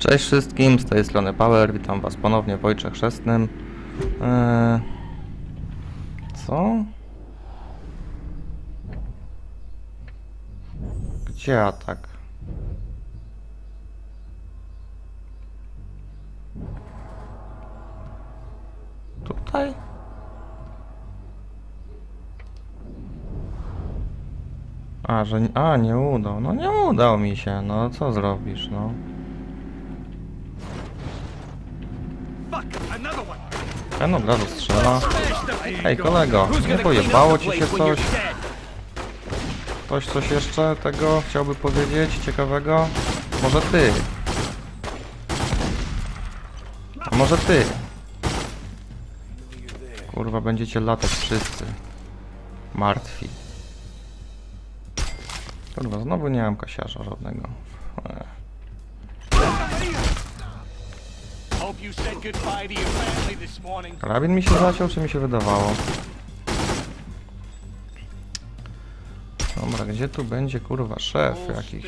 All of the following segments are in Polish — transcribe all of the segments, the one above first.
Cześć wszystkim, z tej strony Power, witam was ponownie w Ojcze Chrzestnym. Eee, co? Gdzie atak? Tutaj? A, że... A, nie udał. No nie udał mi się, no co zrobisz, no. Ten od razu strzela. Ej kolego, nie pojebało ci się coś? Ktoś coś jeszcze tego chciałby powiedzieć ciekawego? Może ty? A może ty? Kurwa, będziecie latać wszyscy. Martwi. Kurwa, znowu nie mam kasiarza żadnego. Ech. You said goodbye to your family this morning. Karabin mi się zaciął, czy mi się wydawało? Dobra, gdzie tu będzie kurwa szef jakiś?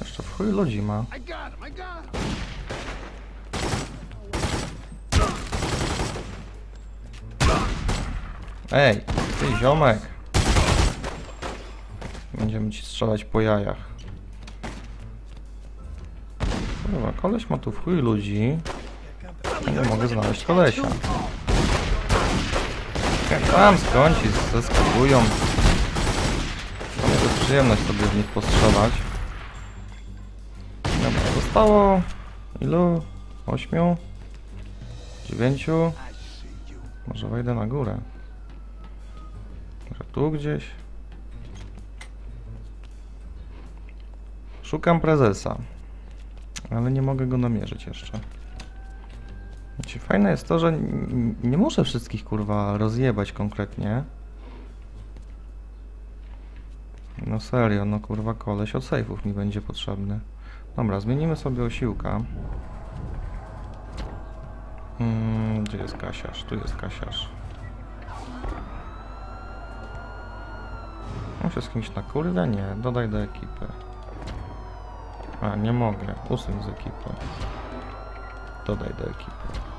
Jeszcze w chuj ludzi ma. I got him, I got him. Ej, ty ziomek! Będziemy ci strzelać po jajach. Kurwa, koleś ma tu w chuj ludzi. Nie mogę znaleźć kolesia. Tam skądzi, zeskakują. To mnie to jest przyjemność sobie w nich postrzelać. Dobra, zostało... Ilu? Ośmiu? Dziewięciu? Może wejdę na górę. Może tu gdzieś? Szukam prezesa. Ale nie mogę go namierzyć jeszcze. Znaczy, fajne jest to, że nie muszę wszystkich kurwa rozjebać konkretnie. No serio, no kurwa koleś od sejfów mi będzie potrzebny. Dobra, zmienimy sobie osiłka. Mm, gdzie jest kasiarz? Tu jest kasiarz. Mam się z kimś na kurwę? Nie, dodaj do ekipy. A, nie mogę. Usuń z ekipy. Dodaj do ekipy.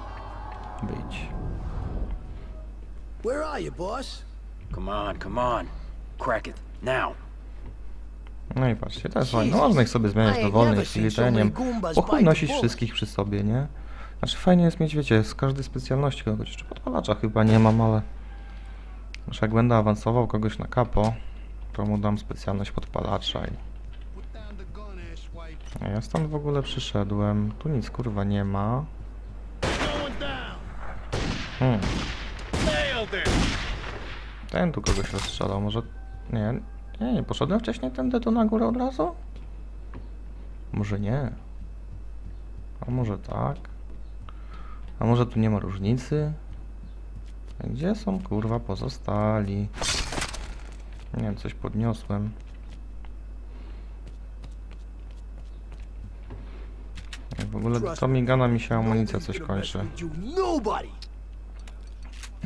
Wyjdź. Where are you, boss? Come on, come on. Crack it, now. No i patrzcie, to jest fajne. No, można ich sobie zmieniać dowolnie, never chwili bullet. wszystkich przy sobie, nie? Znaczy fajnie jest mieć, wiecie, z każdej specjalności kogoś. Jeszcze podpalacza chyba nie mam, ale... Już jak będę awansował kogoś na kapo, to mu dam specjalność podpalacza i... Ja stąd w ogóle przyszedłem. Tu nic kurwa nie ma. Hmm. Ten tu kogoś rozstrzelał, może... Nie, nie, nie, poszedłem wcześniej tędy tu na górę od razu? Może nie. A może tak? A może tu nie ma różnicy? Gdzie są kurwa pozostali? Nie wiem, coś podniosłem. W ogóle to migana mi się amunicja coś kończy.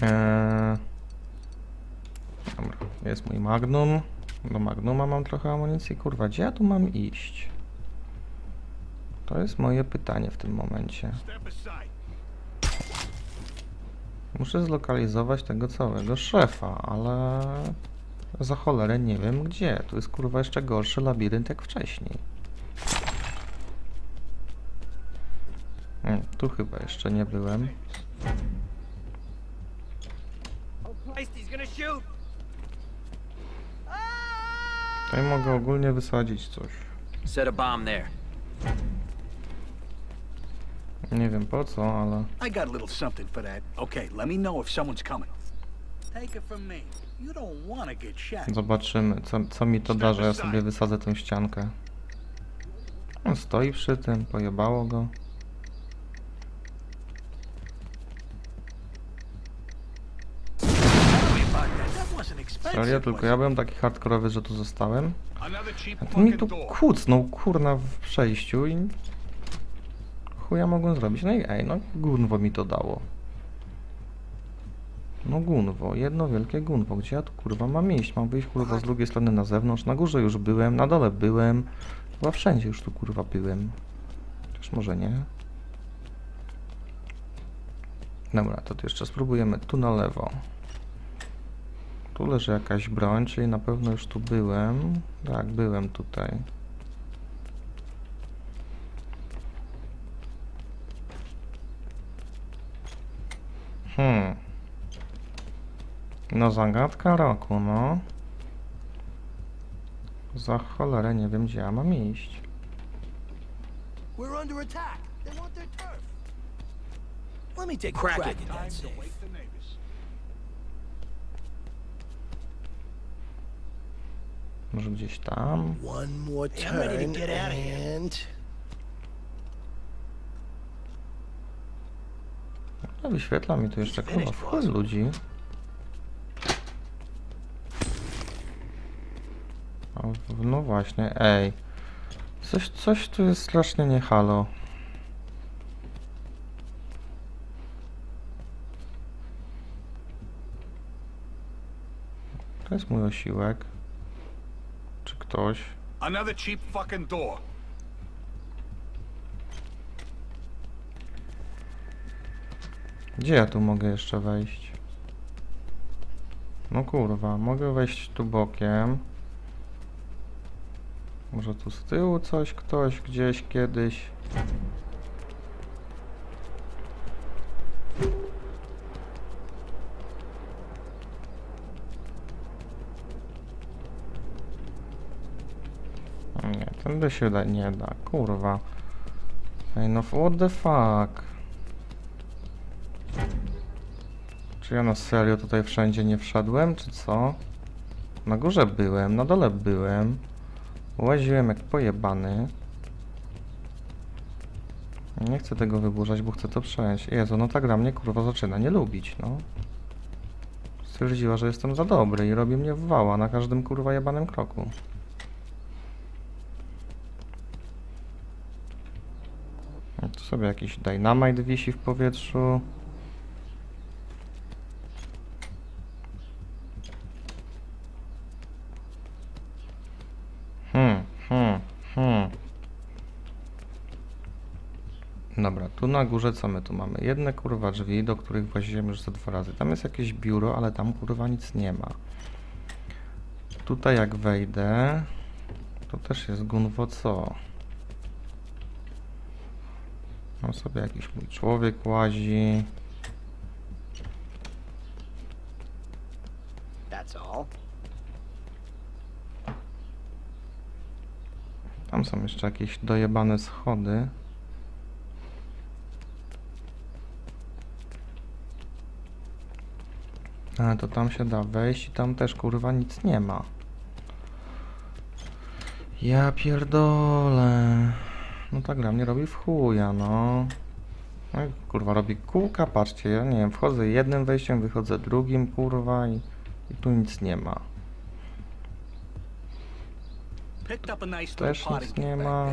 Eee... Dobra, jest mój Magnum. Do Magnuma mam trochę amunicji. Kurwa, gdzie ja tu mam iść? To jest moje pytanie w tym momencie. Muszę zlokalizować tego całego szefa, ale za cholerę nie wiem gdzie. Tu jest kurwa jeszcze gorszy labirynt jak wcześniej. Hmm, tu chyba jeszcze nie byłem. Christ, he's gonna shoot. Tutaj mogę ogólnie wysadzić coś. Set a bomb there. Nie wiem po co, ale... I got a little something for that. Okay, let me know if someone's coming. Take it from me. You don't wanna get shot. Zobaczymy, co, co mi to da, że ja sobie wysadzę tę ściankę. On stoi przy tym, pojebało go. That Serio, tylko ja byłem taki hardkorowy, że tu zostałem. A ten mi tu kucnął, kurna, w przejściu i... Chuja mogłem zrobić. No i ej, no gunwo mi to dało. No gunwo, jedno wielkie gunwo. Gdzie ja tu kurwa mam iść? Mam wyjść kurwa z drugiej strony na zewnątrz. Na górze już byłem, na dole byłem. Chyba wszędzie już tu kurwa byłem. Czy może nie? Dobra, to jeszcze spróbujemy tu na lewo. Tu leży jakaś broń, czyli na pewno już tu byłem. Tak, byłem tutaj. Hmm. No zagadka roku, no. Za cholerę nie wiem gdzie ja mam iść. We're under attack. They want their turf. Let me take Crack it. at that Time to safe. wake the neighbors. Może gdzieś tam? One more turn and No wyświetla mi tu jeszcze kurwa w chuj ludzi. No właśnie, ej. Coś, coś tu jest strasznie nie halo. To jest mój osiłek. Ktoś? Another cheap fucking door. Gdzie ja tu mogę jeszcze wejść? No kurwa, mogę wejść tu bokiem. Może tu z tyłu coś, ktoś gdzieś kiedyś. Tędy się da, nie da, kurwa. Ej, no what the fuck? Czy ja na serio tutaj wszędzie nie wszedłem, czy co? Na górze byłem, na dole byłem. Łaziłem jak pojebany. Nie chcę tego wyburzać, bo chcę to przejąć. Jezu, no ta gra mnie kurwa zaczyna nie lubić, no. Stwierdziła, że jestem za dobry i robi mnie w wała na każdym kurwa jebanym kroku. No Tu sobie jakiś dynamite wisi w powietrzu. Hmm, hmm, hmm. Dobra, tu na górze co my tu mamy? Jedne kurwa drzwi, do których właziłem już ze dwa razy. Tam jest jakieś biuro, ale tam kurwa nic nie ma. Tutaj jak wejdę, to też jest gunwo co? Tam sobie jakiś mój człowiek łazi. Tam są jeszcze jakieś dojebane schody. Ale to tam się da wejść i tam też kurwa nic nie ma. Ja pierdolę. No ta gra mnie robi w chuja, no. No kurwa robi kółka, patrzcie, ja nie wiem, wchodzę jednym wejściem, wychodzę drugim, kurwa i, i tu nic nie ma. Też nic nie ma.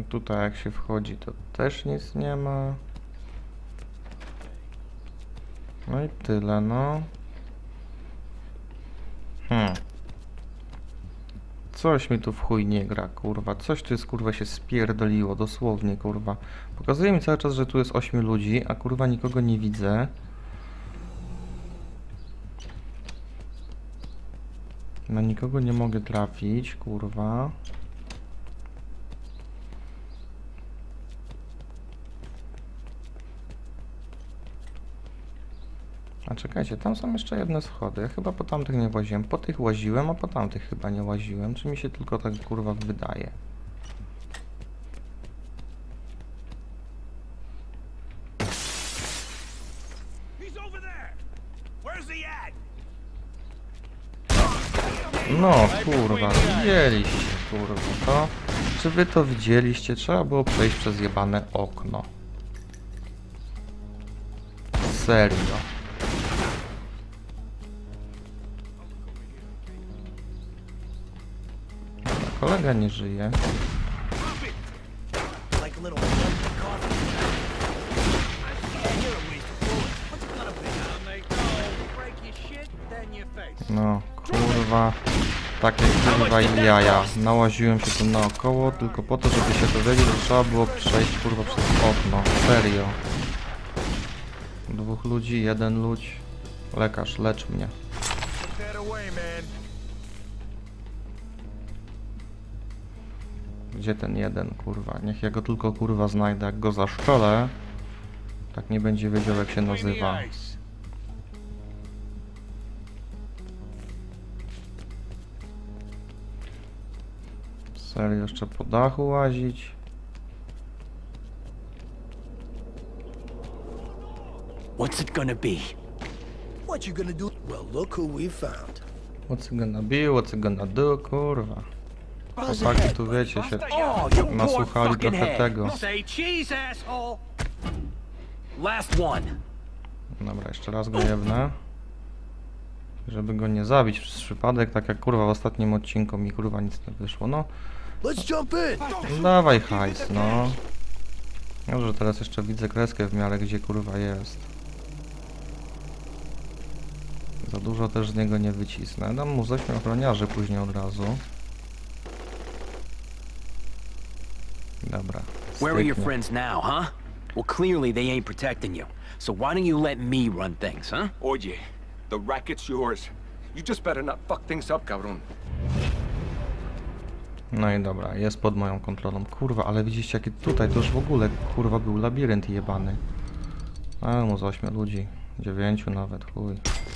I Tutaj jak się wchodzi, to też nic nie ma. No i tyle, no. Hmm. Coś mi tu w chuj nie gra, kurwa. Coś tu jest, kurwa, się spierdoliło, dosłownie, kurwa. Pokazuje mi cały czas, że tu jest 8 ludzi, a kurwa nikogo nie widzę. Na nikogo nie mogę trafić, kurwa. A czekajcie, tam są jeszcze jedne schody. Ja chyba po tamtych nie łaziłem. Po tych łaziłem, a po tamtych chyba nie łaziłem. Czy mi się tylko tak kurwa wydaje? No kurwa, widzieliście kurwa to? Czy wy to widzieliście? Trzeba było przejść przez jebane okno. Serio. No then your face. No kurwa. takie kurwa jaja. Nałaziłem się tu naokoło tylko po to, żeby się dowiedzieć, że trzeba było przejść kurwa przez okno. Serio. Dwóch ludzi, jeden ludź. Lekarz, lecz mnie. Gdzie ten jeden, kurwa? Niech ja go tylko kurwa znajdę. Jak go zaszkolę, tak nie będzie wiedział jak się nazywa. Serio, jeszcze po dachu łazić? What's it gonna be? What you gonna do? Well, look who we found. What's it gonna be, what's it gonna do, kurwa. Chłopaki tu wiecie się nasłuchali trochę tego. Dobra, jeszcze raz go jebnę. Żeby go nie zabić przez przypadek, tak jak kurwa w ostatnim odcinku mi kurwa nic nie wyszło. No, Let's jump in. dawaj hajs, no. Może teraz jeszcze widzę kreskę w miarę gdzie kurwa jest. Za dużo też z niego nie wycisnę. Dam mu ześmiał ochroniarzy później od razu. Dobra. Where are your styknie. friends now, huh? Well, clearly they ain't protecting you. So why don't you let me run things, huh? Oye, the racket's yours. You just better not fuck things up, cabrón. No i dobra, jest pod moją kontrolą. Kurwa, ale widzicie jaki tutaj to już w ogóle kurwa był labirynt jebany. A mu z ośmiu ludzi. Dziewięciu nawet, chuj.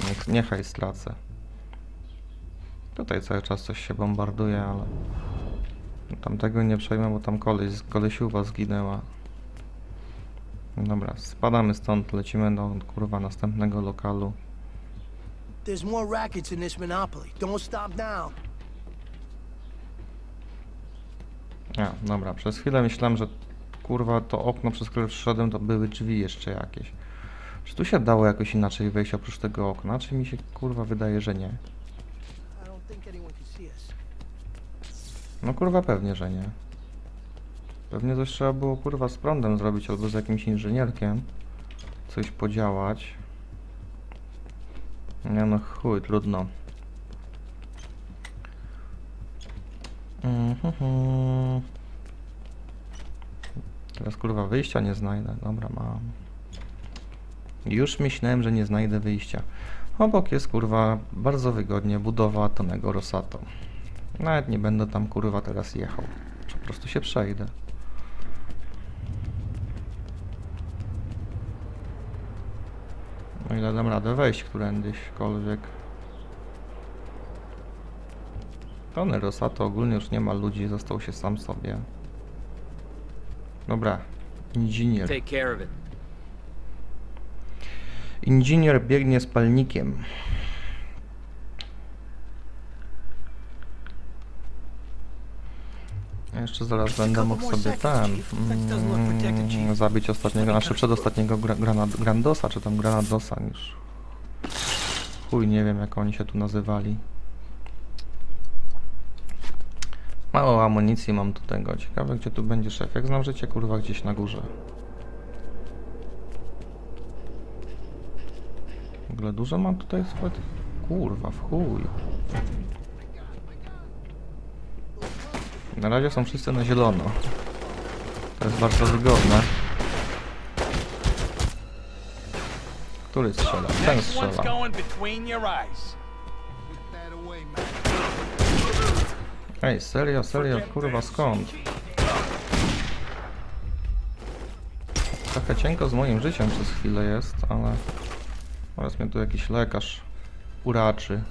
Niech, niechaj stracę. Tutaj cały czas coś się bombarduje, ale... Tamtego nie przejmę, bo tam koleś, kolesiuwa zginęła. Dobra, spadamy stąd, lecimy do kurwa następnego lokalu. There's more rackets in this monopoly. Don't stop now. Ja, dobra, przez chwilę myślałem, że kurwa to okno, przez które wszedłem, to były drzwi jeszcze jakieś. Czy tu się dało jakoś inaczej wejść oprócz tego okna? Czy mi się kurwa wydaje, że nie? I don't think anyone. No kurwa pewnie, że nie. Pewnie coś trzeba było kurwa z prądem zrobić albo z jakimś inżynierkiem. Coś podziałać. Nie no chuj, trudno. Mhm. Teraz kurwa wyjścia nie znajdę. Dobra, mam. Już myślałem, że nie znajdę wyjścia. Obok jest kurwa bardzo wygodnie budowa Tonego Rosato. Nawet nie będę tam kurwa teraz jechał. Po prostu się przejdę. O ile dam radę wejść którędyśkolwiek. Tony Rosato ogólnie już nie ma ludzi, został się sam sobie. Dobra, inżynier. Take care of it. Inżynier biegnie z palnikiem. Jeszcze zaraz będę mógł sobie ten mm, zabić ostatniego, znaczy przedostatniego gra, granat, Grandosa, czy tam Granadosa już. Chuj, nie wiem jak oni się tu nazywali. Mało amunicji mam do tego. Ciekawe gdzie tu będzie szef. Jak znam życie, kurwa, gdzieś na górze. W ogóle dużo mam tutaj. Kurwa, w chuj. Na razie są wszyscy na zielono. To jest bardzo wygodne. Który strzela? Ten strzela. Ej, serio, serio, kurwa, skąd? Trochę cienko z moim życiem przez chwilę jest, ale... Teraz mnie tu jakiś lekarz uraczy.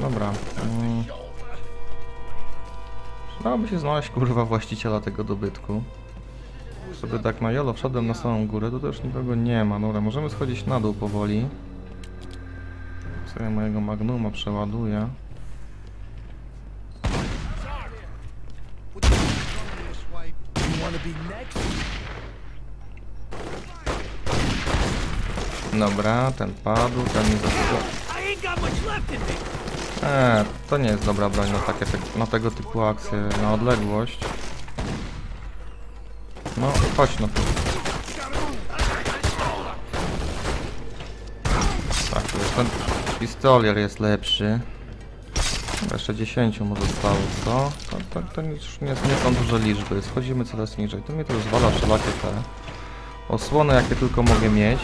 Dobra. Mm. Dałoby się znaleźć, kurwa, właściciela tego dobytku. Sobie tak na jolo wszedłem na samą górę, to też nikogo nie ma. Dobra, możemy schodzić na dół powoli. Sobie mojego magnuma przeładuję. Dobra, ten padł, ten nie zaskoczył. Eee, to nie jest dobra broń na, takie, na tego typu akcje na odległość. No, chodź no. Tak, ten pistolier jest lepszy. Jeszcze 10 mu zostało, co? To, to, to już nie, nie są duże liczby. Schodzimy coraz niżej. To mnie to rozwala wszelakie te osłony, jakie tylko mogę mieć.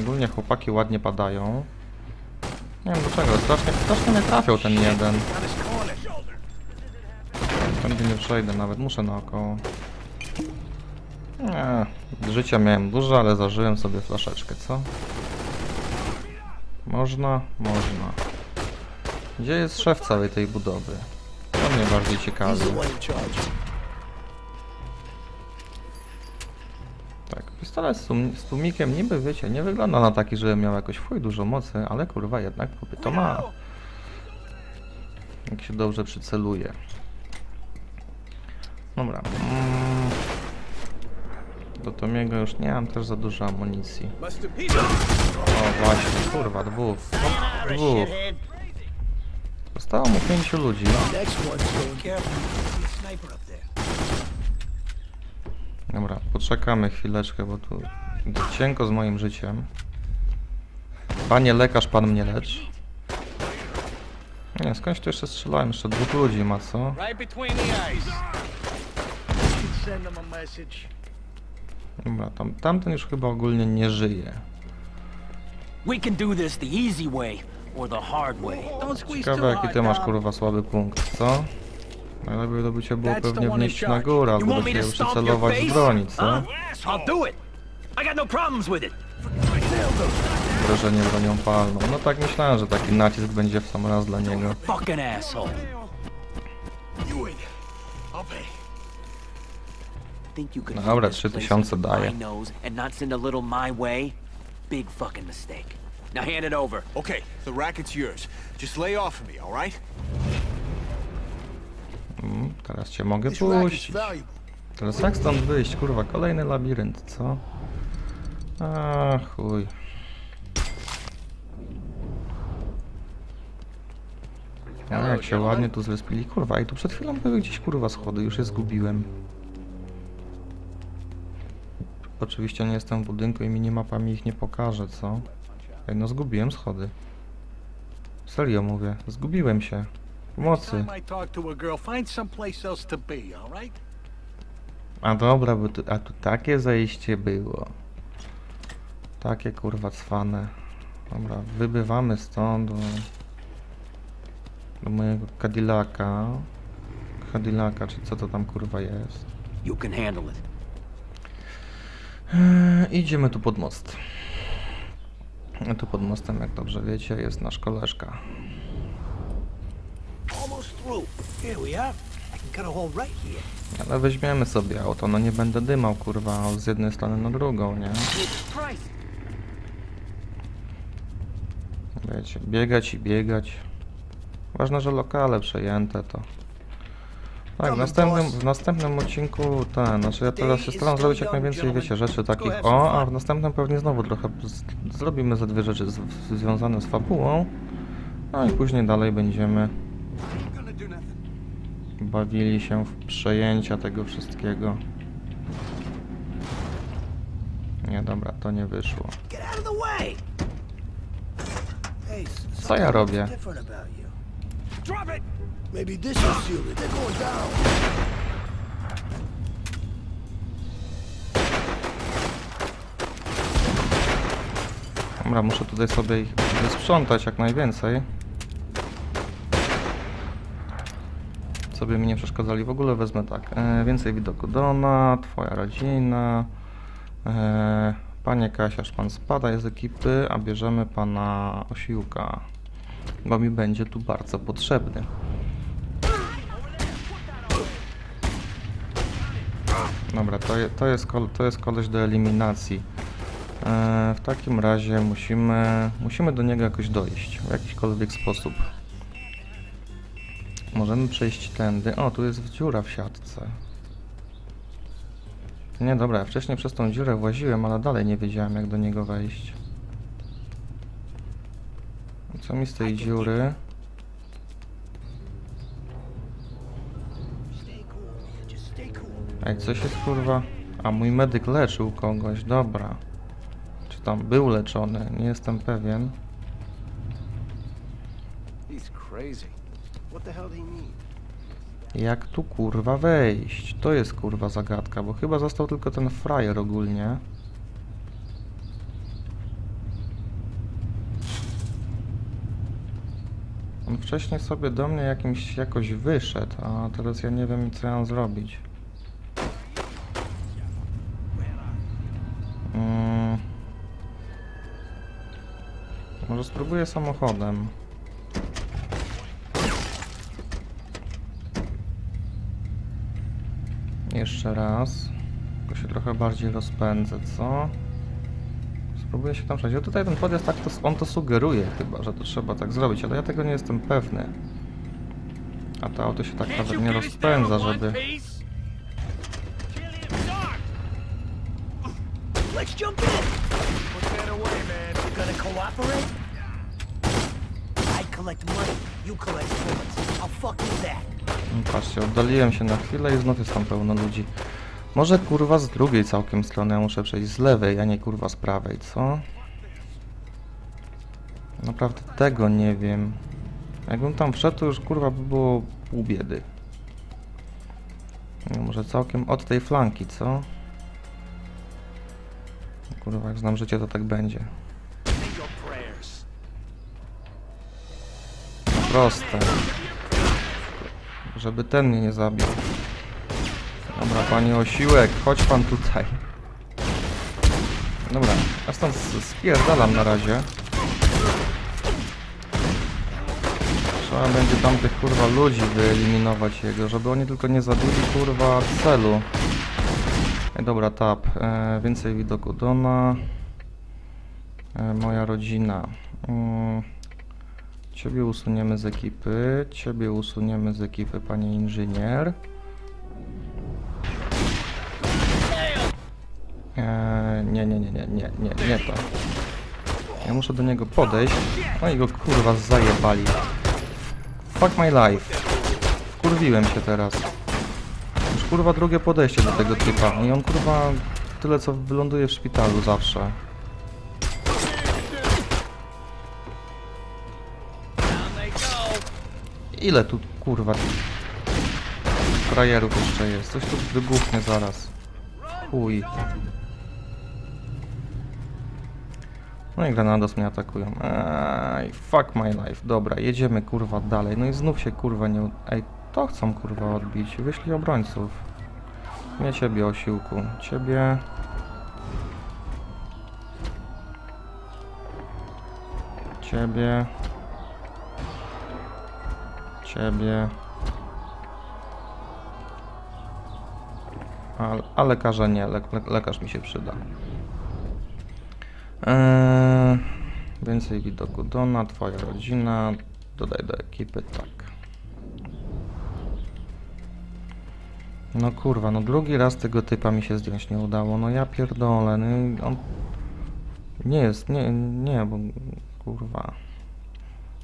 Ogólnie chłopaki ładnie padają. Nie wiem dlaczego, strasznie, strasznie mnie trafiał ten jeden. Tędy nie przejdę nawet, muszę naokoło. Nie, życia miałem dużo, ale zażyłem sobie flaszeczkę, co? Można? Można. Gdzie jest szef całej tej budowy? To mnie bardziej ciekawi. Pistolet z, tłum z niby, wiecie, nie wygląda na taki, żeby miał jakoś fuj dużo mocy, ale kurwa jednak to ma. Jak się dobrze przyceluje. Dobra. Mm. Do Tomiego już nie mam też za dużo amunicji. O właśnie, kurwa, dwóch. Dwóch. Zostało mu pięciu ludzi. Next one's going careful. See a sniper up there. Dobra, poczekamy chwileczkę, bo tu cienko z moim życiem. Panie lekarz, pan mnie lecz. Nie, skądś tu jeszcze strzelałem? Jeszcze dwóch ludzi ma, co? Dobra, tam, tamten już chyba ogólnie nie żyje. Ciekawe jaki ty masz kurwa słaby punkt, co? Najlepiej to by cię było pewnie wnieść na górę, albo do ciebie przycelować z broni, co? No. Wrażenie bronią palną. No tak myślałem, że taki nacisk będzie w sam raz dla niego. Could Dobra, hold this 3000 place under daję. my nose and not send a little my way? Big fucking mistake. Now hand it over. Okay, the racket's yours. Just lay off of me, all right? Mm, teraz cię mogę puścić. Teraz jak stąd wyjść? Kurwa, kolejny labirynt, co? A chuj. A jak się ładnie tu zrespili. Kurwa, i tu przed chwilą były gdzieś kurwa schody, już je zgubiłem. Oczywiście nie jestem w budynku i minimapa mi ich nie pokaże, co? Ej, no zgubiłem schody. Serio mówię, zgubiłem się. Pomocy. Time I talk to a girl, find someplace else to be, all right? A dobra, bo tu, a tu takie zejście było. Takie kurwa cwane. Dobra, wybywamy stąd do, do mojego Cadillaca. Cadillaca, czy co to tam kurwa jest. You can handle it. Eee, idziemy tu pod most. Tu pod mostem, jak dobrze wiecie, jest nasz koleżka. Almost through. Here we are. I can cut a hole right here. Ale weźmiemy sobie auto, no nie będę dymał kurwa z jednej strony na drugą, nie? Wiecie, biegać i biegać. Ważne, że lokale przejęte to. Tak, w następnym, w następnym odcinku ten, znaczy ja teraz się staram zrobić jak najwięcej, wiecie, rzeczy takich o, a w następnym pewnie znowu trochę z, zrobimy ze dwie rzeczy z, związane z fabułą. No i później dalej będziemy. Bawili się w przejęcia tego wszystkiego. Nie, dobra, to nie wyszło. Co ja robię? Dobra, muszę tutaj sobie ich wysprzątać jak najwięcej. By mi nie przeszkadzali. W ogóle wezmę tak. E, więcej widoku Dona, twoja rodzina. E, panie Kasiarz, pan spada z ekipy, a bierzemy pana Osiłka. Bo mi będzie tu bardzo potrzebny. Dobra, to, je, to, jest, to jest koleś do eliminacji. E, w takim razie musimy, musimy do niego jakoś dojść, w jakikolwiek sposób. Możemy przejść tędy. O, tu jest dziura w siatce. Nie, dobra, ja wcześniej przez tą dziurę właziłem, ale dalej nie wiedziałem jak do niego wejść. Co mi z tej dziury? Ej, coś jest kurwa... A mój medyk leczył kogoś, dobra. Czy tam był leczony, nie jestem pewien. He's crazy. Jak tu kurwa wejść? To jest kurwa zagadka, bo chyba został tylko ten frajer ogólnie. On wcześniej sobie do mnie jakimś jakoś wyszedł, a teraz ja nie wiem co ja mam zrobić. Mm. Może spróbuję samochodem. Jeszcze raz. Tylko się trochę bardziej rozpędzę, co? Spróbuję się tam przejść. O, tutaj ten podjazd, tak to, on to sugeruje chyba, że to trzeba tak zrobić, ale ja tego nie jestem pewny. A to auto się tak nawet nie rozpędza, żeby... collect money. You collect bullets. How fuck is that? No, Patrzcie, oddaliłem się na chwilę i znów jest tam pełno ludzi. Może kurwa z drugiej całkiem strony, muszę przejść z lewej, a nie kurwa z prawej, co? Naprawdę tego nie wiem. Jakbym tam wszedł, to już kurwa by było pół biedy. No, może całkiem od tej flanki, co? Kurwa, jak znam życie, to tak będzie. Proste. Żeby ten mnie nie zabił. Dobra, panie osiłek, chodź pan tutaj. Dobra, ja stąd spierdalam na razie. Trzeba będzie tamtych kurwa ludzi wyeliminować jego, żeby oni tylko nie zabili kurwa celu. Ej, dobra, tap. E, więcej widoku Dona. E, moja rodzina. Mm. Ciebie usuniemy z ekipy, ciebie usuniemy z ekipy, panie inżynier. Eee, nie, nie, nie, nie, nie, nie, nie to. Ja muszę do niego podejść. No i go kurwa zajebali. Fuck my life. Wkurwiłem się teraz. Już kurwa drugie podejście do tego typa. I on kurwa tyle co wyląduje w szpitalu zawsze. Ile tu kurwa frajerów jeszcze jest? Coś tu wybuchnie zaraz. Chuj. No i Granados mnie atakują. Ej, fuck my life. Dobra, jedziemy kurwa dalej. No i znów się kurwa nie... Ej, to chcą kurwa odbić. Wyślij obrońców. Nie ciebie, osiłku. Ciebie... Ciebie... Ciebie... A, a lekarza nie, le, le, lekarz mi się przyda. Eee, więcej widoku Dona, twoja rodzina, dodaj do ekipy, tak. No kurwa, no drugi raz tego typa mi się zdjąć nie udało, no ja pierdolę, no on... Nie jest, nie, nie, bo kurwa...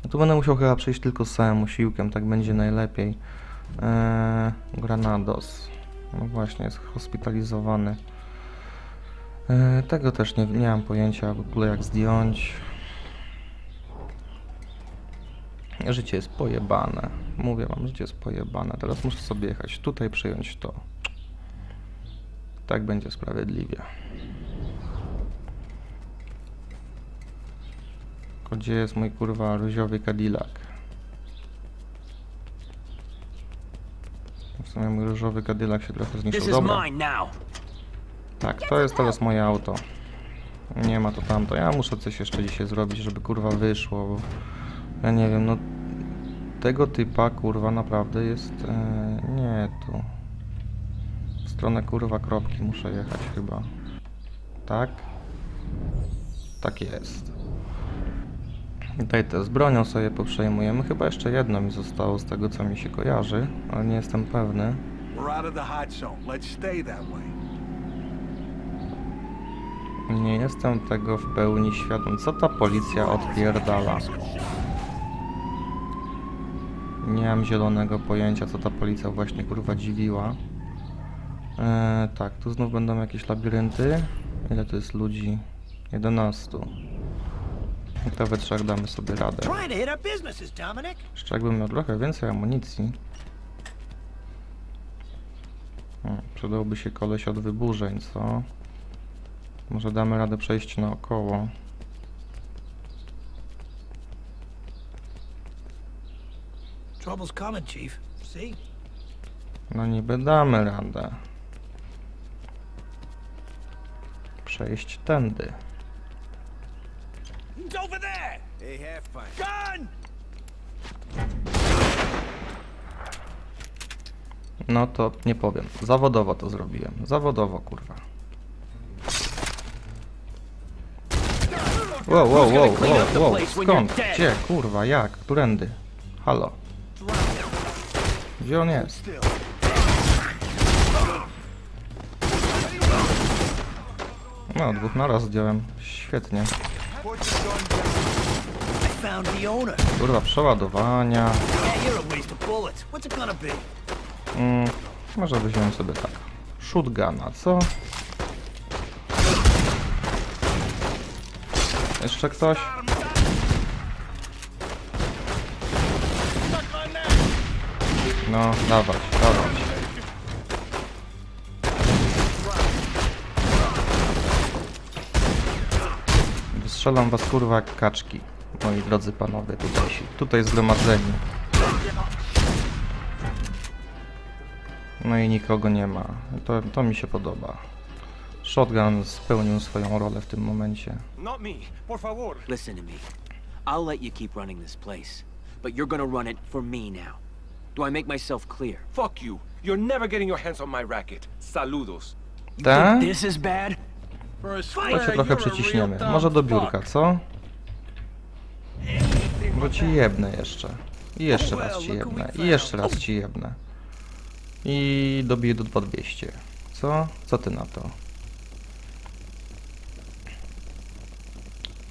No tu będę musiał chyba przejść tylko z całym osiłkiem, tak będzie najlepiej. Eee, Granados. No właśnie, jest hospitalizowany. E, tego też nie, nie mam pojęcia w ogóle jak zdjąć. Życie jest pojebane. Mówię wam, życie jest pojebane. Teraz muszę sobie jechać tutaj, przyjąć to. Tak będzie sprawiedliwie. Tylko Gdzie jest mój kurwa różowy Cadillac? W sumie mój różowy Cadillac się trochę zniszczył. is Dobra. Tak, to jest teraz moje auto. Nie ma to tamto. Ja muszę coś jeszcze dzisiaj zrobić, żeby kurwa wyszło, bo ja nie wiem, no tego typa kurwa naprawdę jest e, nie tu. W stronę kurwa kropki muszę jechać chyba. Tak? Tak jest. Tutaj te z bronią sobie poprzejmujemy. Chyba jeszcze jedno mi zostało z tego co mi się kojarzy, ale nie jestem pewny. Nie jestem tego w pełni świadom. Co ta policja odpierdala? Nie mam zielonego pojęcia, co ta policja właśnie kurwa dziwiła. Eee, tak, tu znów będą jakieś labirynty. Ile to jest ludzi? 11. I to we trzech damy sobie radę. Jeszcze jakbym miał trochę więcej amunicji. Hmm, przydałby się koleś od wyburzeń, co? Może damy radę przejść naokoło. Trouble's coming, Chief. See? No niby damy radę. Przejść tędy. He's over there! Hey, half pint. Gun! No to nie powiem. Zawodowo to zrobiłem. Zawodowo, kurwa. Wow, wow, wow, wow, wow. Skąd? Gdzie? Kurwa, jak? Którędy? Halo? Gdzie on jest? No, dwóch naraz zdjąłem. Świetnie. I found the owner. Kurwa, przeładowania. Yeah, you're a waste of bullets. What's it gonna be? Mm, może weźmiemy sobie tak. Shotguna, co? Jeszcze ktoś? No, dawać, dawać. Wystrzelam was kurwa jak kaczki, moi drodzy panowie tutaj, tutaj zgromadzeni. No i nikogo nie ma. To, to mi się podoba. Shotgun spełnił swoją rolę w tym momencie. Not me. Por favor. Listen to me. I'll let you keep running this place, but you're gonna run it for me now. Do I make myself clear? Fuck you. You're never getting your hands on my racket. Saludos. Tak? This is bad? To się trochę przyciśniemy. Może do biurka, fuck. co? Może ci jebnę jeszcze. I jeszcze raz ci jebnę. I jeszcze raz ci jebnę. I dobiję do 2200. Co? Co ty na to?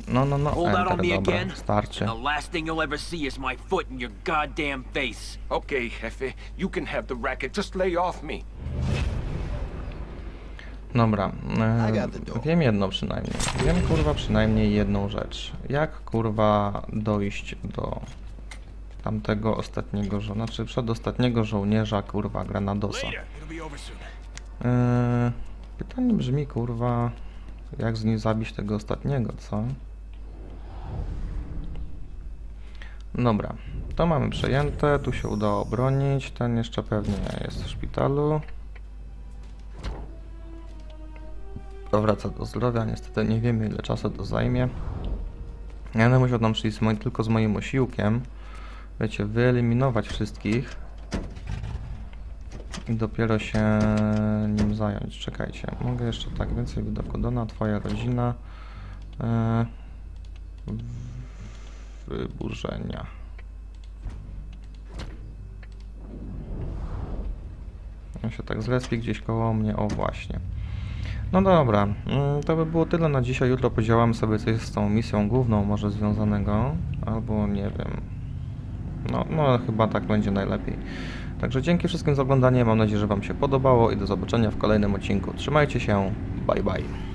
No, no, no. Hold out on Enter, dobra. again? Starczy. The last thing you'll ever see is my foot in your goddamn face. Okay, jefe. You can have the racket. Just lay off me. Dobra, e, wiem jedno przynajmniej. Wiem kurwa przynajmniej jedną rzecz. Jak kurwa dojść do tamtego ostatniego żo... Znaczy przedostatniego żołnierza kurwa Granadosa. E, pytanie brzmi kurwa jak z nim zabić tego ostatniego, co? Dobra, to mamy przejęte, tu się udało obronić, ten jeszcze pewnie jest w szpitalu. Powraca do zdrowia, niestety nie wiemy ile czasu to zajmie. Ja będę musiał tam przyjść z moim, tylko z moim osiłkiem, wiecie, wyeliminować wszystkich i dopiero się nim zająć. Czekajcie, mogę jeszcze tak więcej widoku Dona, twoja rodzina. E, wyburzenia. On się tak zrespi gdzieś koło mnie, o właśnie. No dobra, mm, to by było tyle na dzisiaj. Jutro podziałamy sobie coś z tą misją główną, może związanego, albo nie wiem. No, no chyba tak będzie najlepiej. Także dzięki wszystkim za oglądanie, mam nadzieję, że Wam się podobało i do zobaczenia w kolejnym odcinku. Trzymajcie się, bye bye.